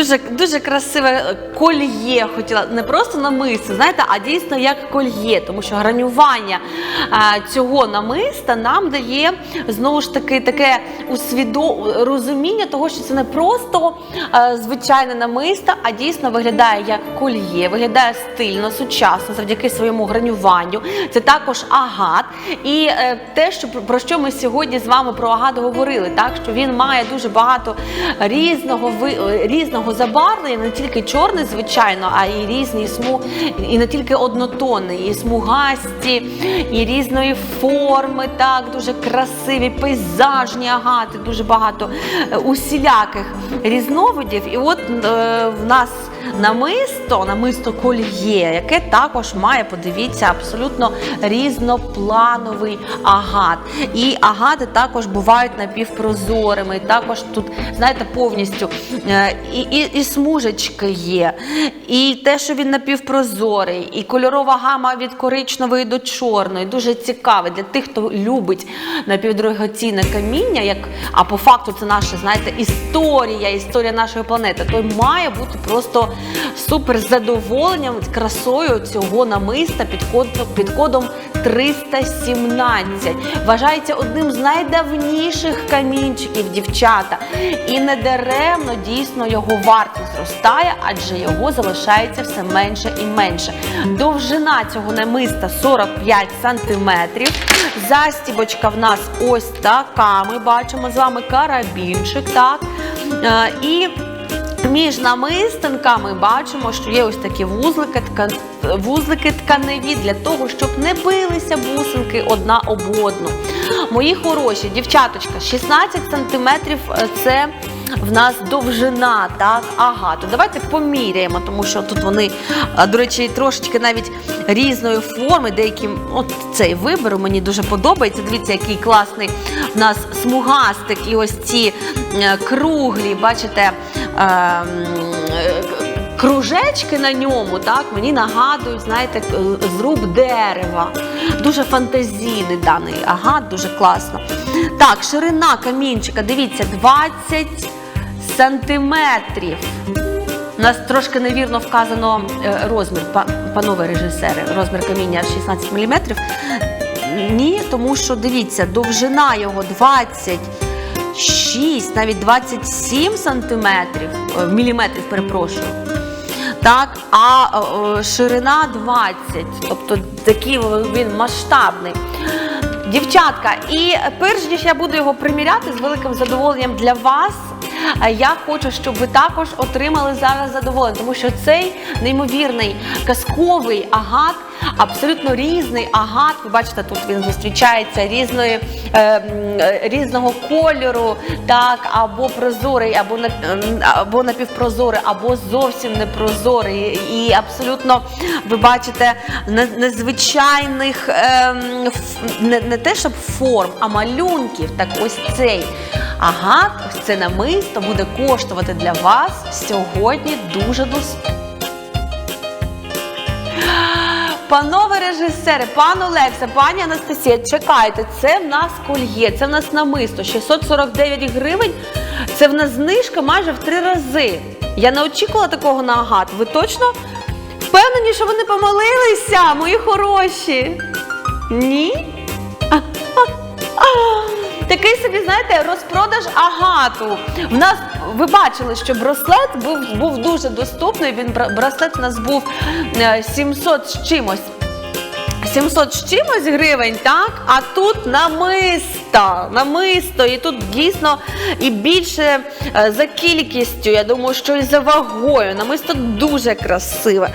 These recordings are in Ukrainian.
дуже, дуже красиве кольє хотіла, не просто намисто, знаєте, а дійсно як кольє, тому що гранювання цього намиста нам дає знову ж таки таке усвідо... розуміння того, що це не просто звичайне намисто, а дійсно виглядає як кольє, виглядає стильно, сучасно, завдяки своєму гранюванню. Це також агат. І е, те, що про що ми сьогодні з вами про агат говорили, так що він має дуже багато різного ви- е, забарвлення, не тільки чорний, звичайно, а і різні сму, і не тільки однотонний, і смугасті, і різної форми, так дуже красиві, пейзажні агати, дуже багато е, усіляких різновидів. І от е, в нас намисто, намисто кольє, яке також має, подивіться, абсолютно різноплановий агат. І агати також бувають напівпрозорими. Також тут, знаєте, повністю е, і, і, і смужечки є, і те, що він напівпрозорий, і кольорова гама від коричневої до чорної. Дуже цікаве для тих, хто любить напівдорогоцінне каміння, як, а по факту це наша, знаєте, історія, історія нашої планети. Той має бути просто супер задоволенням красою цього намиста під кодом, під кодом 317. Вважається одним з найдавніших камінчиків, дівчата. І недаремно дійсно його вартість зростає, адже його залишається все менше і менше. Довжина цього намиста 45 сантиметрів. Застібочка в нас ось така. Ми бачимо з вами карабінчик, так. Е, І між намистинками бачимо, що є ось такі вузлики, ткан... вузлики тканеві для того, щоб не билися бусинки одна об одну. Мої хороші, дівчаточка, 16 сантиметрів е, це в нас довжина, так, ага. То давайте поміряємо, тому що тут вони, до речі, трошечки навіть різної форми, деякі, от цей виберу мені дуже подобається. Дивіться, який класний в нас смугастик і ось ці е, круглі, бачите, е, е, кружечки на ньому, так, мені нагадують, знаєте, зруб дерева. Дуже фантазійний даний агат, дуже класно. Так, ширина камінчика, дивіться, 20 сантиметрів. У нас трошки невірно вказано е, розмір, панове режисери, розмір каміння 16 мм. Ні, тому що дивіться, довжина його 26, навіть 27 сантиметрів, е, міліметрів, перепрошую. Так, а е, ширина 20, тобто такий він масштабний. Дівчатка, і перш ніж я буду його приміряти з великим задоволенням для вас. е, Я хочу, щоб ви також отримали зараз задоволення, тому що цей неймовірний казковий агат, абсолютно різний агат. Ви бачите, тут він зустрічається різної, е, е, різного кольору, так, або прозорий, або, на- або напівпрозорий, або зовсім непрозорий. І абсолютно ви бачите незвичайних ф- не, не те, щоб форм, а малюнків. Так ось цей агат, ось це намисто буде коштувати для вас сьогодні дуже доступно. Панове режисери, пан Олекса, пані Анастасія, чекайте, це в нас кольє, це в нас намисто 649 гривень. Це в нас знижка майже в три рази. Я не очікувала такого на агат. Ви точно впевнені, що ви не помилилися, мої хороші? Ні? Такий собі, знаєте, розпродаж агату. В нас ви бачили, що браслет був, був дуже доступний. Він бра- браслет у нас був е, 700 з чимось. 700 з чимось гривень, так? А тут намисто, намисто. І тут дійсно і більше е, за кількістю, я думаю, що і за вагою. Намисто дуже красиве.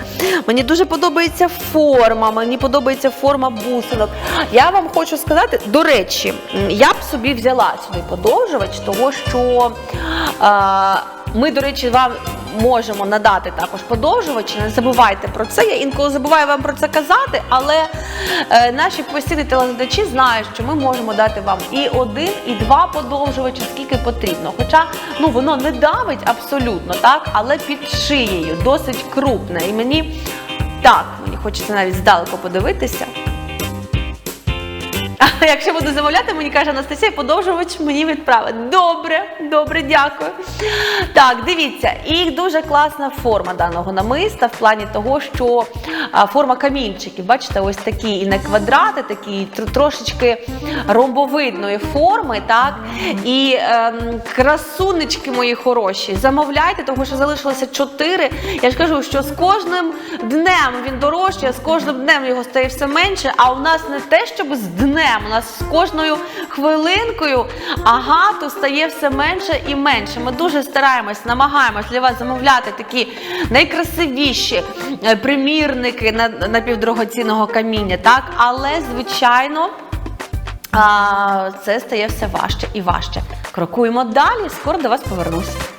Мені дуже подобається форма, мені подобається форма бусинок. Я вам хочу сказати, до речі, я б собі взяла сюди подовжувач, того що е, ми, до речі, вам можемо надати також подовжувачі. Не забувайте про це. Я інколи забуваю вам про це казати, але е, наші постійні телеглядачі знають, що ми можемо дати вам і один, і два подовжувачі, скільки потрібно. Хоча ну воно не давить абсолютно, так, але під шиєю досить крупне. І мені так, мені хочеться навіть здалеку подивитися. Якщо буду замовляти, мені каже Анастасія, подовжувач мені відправить. Добре, добре, дякую. Так, дивіться, і дуже класна форма даного намиста в плані того, що форма камінчиків, бачите, ось такі і не квадрати, такі трошечки ромбовидної форми, так? І ем, красунечки мої хороші, замовляйте, тому що залишилося 4. Я ж кажу, що з кожним днем він дорожчає, з кожним днем його стає все менше. А у нас не те, щоб з днем, у нас з кожною хвилинкою агату стає все менше і менше. Ми дуже стараємось, намагаємось для вас замовляти такі найкрасивіші е, примірники на, напівдорогоцінного каміння, так? Але, звичайно. Це стає все важче і важче. Крокуємо далі, скоро до вас повернусь.